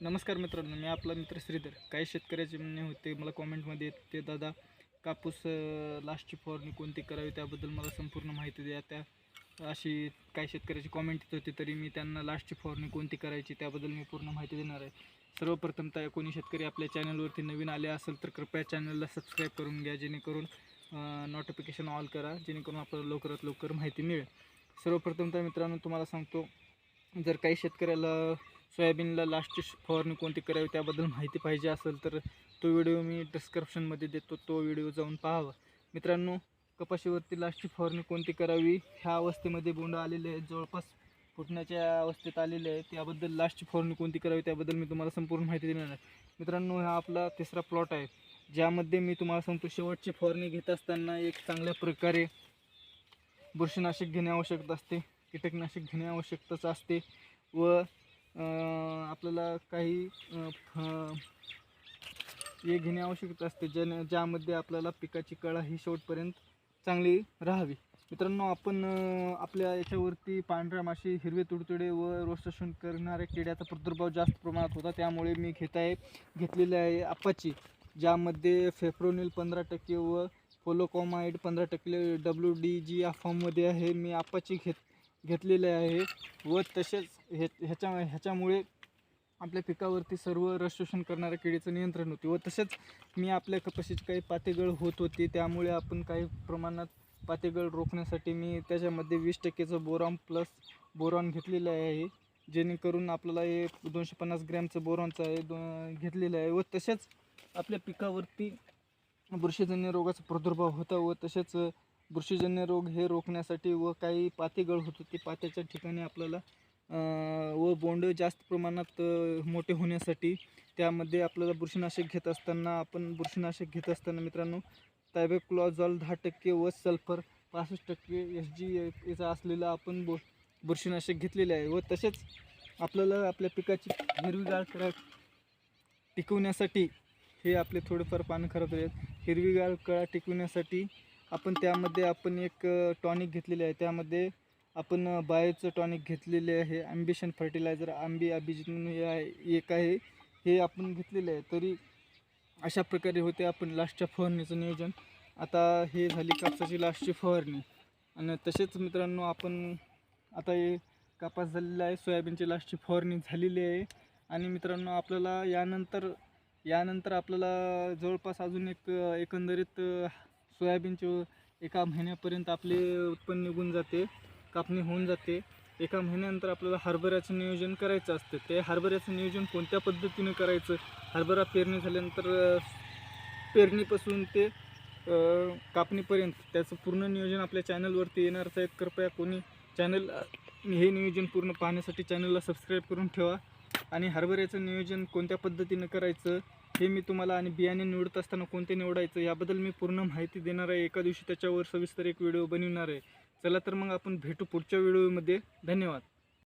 नमस्कार मित्रांनो मी आपला मित्र श्रीधर. काही शेतकऱ्याचे म्हणणे होते मला कॉमेंटमध्ये ते दादा कापूस लास्टची फवारणी कोणती करावी त्याबद्दल मला संपूर्ण माहिती द्या. त्या अशी काही शेतकऱ्याची कॉमेंट येत होती तरी मी त्यांना लास्टची फवारणी कोणती करायची त्याबद्दल मी पूर्ण माहिती देणार आहे. सर्वप्रथम त्या कोणी शेतकरी आपल्या चॅनलवरती नवीन आले असेल तर कृपया चॅनलला सबस्क्राईब करून घ्या जेणेकरून नोटिफिकेशन ऑल करा जेणेकरून आपल्याला लवकरात लवकर माहिती मिळेल. सर्वप्रथम तर मित्रांनो तुम्हाला सांगतो जर काही शेतकऱ्याला सोयाबीनला लास्टची फवारणी कोणती करावी त्याबद्दल माहिती पाहिजे असेल तर तो व्हिडिओ मी डिस्क्रिप्शनमध्ये देतो तो व्हिडिओ जाऊन पाहावा. मित्रांनो कपाशीवरती लास्टची फवारणी कोणती करावी? ह्या अवस्थेमध्ये बोंड आलेले आहेत जवळपास फुटण्याच्या अवस्थेत आलेले आहेत. त्याबद्दल लास्टची फवारणी कोणती करावी त्याबद्दल मी तुम्हाला संपूर्ण माहिती देणार आहे. मित्रांनो हा आपला तिसरा प्लॉट आहे ज्यामध्ये मी तुम्हाला सांगतो शेवटची फवारणी घेत असताना एक चांगल्या प्रकारे बुरशीनाशक घेणे आवश्यक असते कीटकनाशक घेणे आवश्यकताच असते व आपल्याला काही फ- हे घेणे आवश्यक असते ज्याने ज्यामध्ये आपल्याला पिकाची कळा ही शेवटपर्यंत चांगली राहावी. मित्रांनो आपण आपल्या याच्यावरती पांढऱ्या माशी हिरवे तुडतुडे व रोस्टेशन करणाऱ्या किड्याचा प्रादुर्भाव जास्त प्रमाणात होता त्यामुळे मी घेत आहे घेतलेले आहे अप्पाची ज्यामध्ये फेफ्रोनिल पंधरा टक्के व पोलोकॉमाइड पंधरा टक्के डब्ल्यू डी जी या फॉर्ममध्ये आहे मी अप्पाची घेत घेतलेले आहे व तसेच हे ह्याच्या ह्याच्यामुळे आपल्या पिकावरती सर्व रसशोषण करणाऱ्या किडीचं नियंत्रण होते व तसेच मी आपल्या कपाशीची काही पातेगळ होत होती त्यामुळे आपण काही प्रमाणात पातेगळ रोखण्यासाठी मी त्याच्यामध्ये वीस टक्केचं बोरॉन प्लस बोरॉन घेतलेलं आहे जेणेकरून आपल्याला हे दोनशे पन्नास ग्रॅमचं बोरॉनचं आहे दो घेतलेलं आहे व तसेच आपल्या पिकावरती बुरशीजन्य रोगाचा प्रादुर्भाव होता व तसेच बुरशीजन्य रोग हे रोखण्यासाठी व काही पातेगळ होत होती पात्याच्या ठिकाणी आपल्याला व बोंड जास्त प्रमाणात मोठे होण्यासाठी त्यामध्ये आपल्याला बुरशीनाशक घेत असताना आपण बुरशीनाशक घेत असताना मित्रांनो टायबेक्लॉझॉल दहा टक्के व सल्फर पासष्ट टक्के एस जी याचा असलेला आपण बु बुरशीनाशक घेतलेले आहे. व तसेच आपल्याला आपल्या पिकाची हिरवीगार करा टिकवण्यासाठी हे आपले थोडेफार पानं खराब आहेत. हिरवीगार कळा टिकवण्यासाठी आपण त्यामध्ये आपण एक टॉनिक घेतलेले आहे. त्यामध्ये आपण बायोचं टॉनिक घेतलेले आहे ॲम्बिशन फर्टिलायझर आंबी अभिजित म्हणून हे आहे एक आहे. हे आपण घेतलेले आहे तरी अशा प्रकारे होते आपण लास्टच्या फवारणीचं नियोजन. आता हे झाली कापसाची लास्टची फवारणी. आणि तसेच मित्रांनो आपण आता हे कापास झालेला आहे सोयाबीनची लास्टची फवारणी झालेली आहे. आणि मित्रांनो आपल्याला यानंतर यानंतर आपल्याला जवळपास अजून एक एकंदरीत सोयाबीनचे एका महिन्यापर्यंत आपले उत्पन्न निघून जाते. कापणी होऊन जाते. एका महिन्यानंतर आपल्याला हरभऱ्याचं नियोजन करायचं असतं. ते हरभऱ्याचं नियोजन कोणत्या पद्धतीनं करायचं? हरभरा पेरणी झाल्यानंतर पेरणीपासून ते कापणीपर्यंत त्याचं पूर्ण नियोजन आपल्या चॅनलवरती येणारच आहे. कृपया कोणी चॅनल हे नियोजन पूर्ण पाहण्यासाठी चॅनलला सबस्क्राईब करून ठेवा. आणि हरभऱ्याचं नियोजन कोणत्या पद्धतीनं करायचं हे मी तुम्हाला आणि बियाणे निवडत असताना कोणते निवडायचं याबद्दल मी पूर्ण माहिती देणार आहे. एका दिवशी त्याच्यावर सविस्तर एक व्हिडिओ बनवणार आहे. चला तर मग आपण भेटू पुढच्या व्हिडिओमध्ये. धन्यवाद.